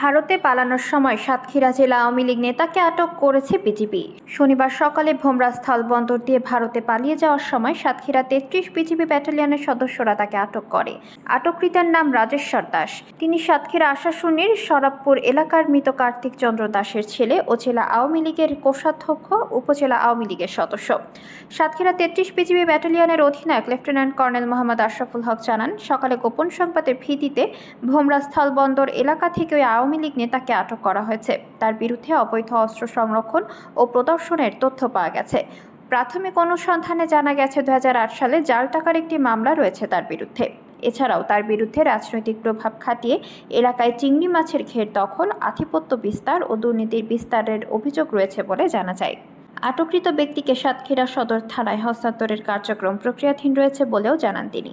ভারতে পালানোর সময় সাতক্ষীরা জেলা আওয়ামী লীগ নেতাকে আটক করেছে বিজিবি। শনিবার সকালে ভোমরা স্থলবন্দর দিয়ে ভারতে পালিয়ে যাওয়ার সময় সাতক্ষীরা তেত্রিশ বিজিবি ব্যাটালিয়নের সদস্যরা তাকে আটক করে। আটককৃতের নাম রাজেশ্বর দাস। তিনি সাতক্ষীরা আশাশুনির সরাবপুর এলাকার মৃত কার্তিক চন্দ্র দাসের ছেলে ও জেলা আওয়ামী লীগের কোষাধ্যক্ষ, উপজেলা আওয়ামী লীগের সদস্য। সাতক্ষীরা তেত্রিশ বিজিবি ব্যাটালিয়নের অধিনায়ক, লেফটেন্যান্ট কর্নেল মোহাম্মদ আশরাফুল হক জানান, সকালে গোপন সংবাদের ভিত্তিতে ভোমরা স্থলবন্দর এলাকা থেকে ওই আওয়ামী লীগ নেতাকে আটক করা হয়েছে। তার বিরুদ্ধে অবৈধ অস্ত্র সংরক্ষণ ও প্রদর্শনের তথ্য পাওয়া গেছে। প্রাথমিক অনুসন্ধানে জানা গেছে, দুহাজার আট সালে জাল টাকার একটি মামলা রয়েছে তার বিরুদ্ধে। এছাড়াও তার বিরুদ্ধে রাজনৈতিক প্রভাব খাটিয়ে এলাকায় চিংড়ি মাছের ঘের দখল, আধিপত্য বিস্তার ও দুর্নীতির বিস্তারের অভিযোগ রয়েছে বলে জানা যায়। আটককৃত ব্যক্তিকে সাতক্ষীরা সদর থানায় হস্তান্তরের কার্যক্রম প্রক্রিয়াধীন রয়েছে বলেও জানান তিনি।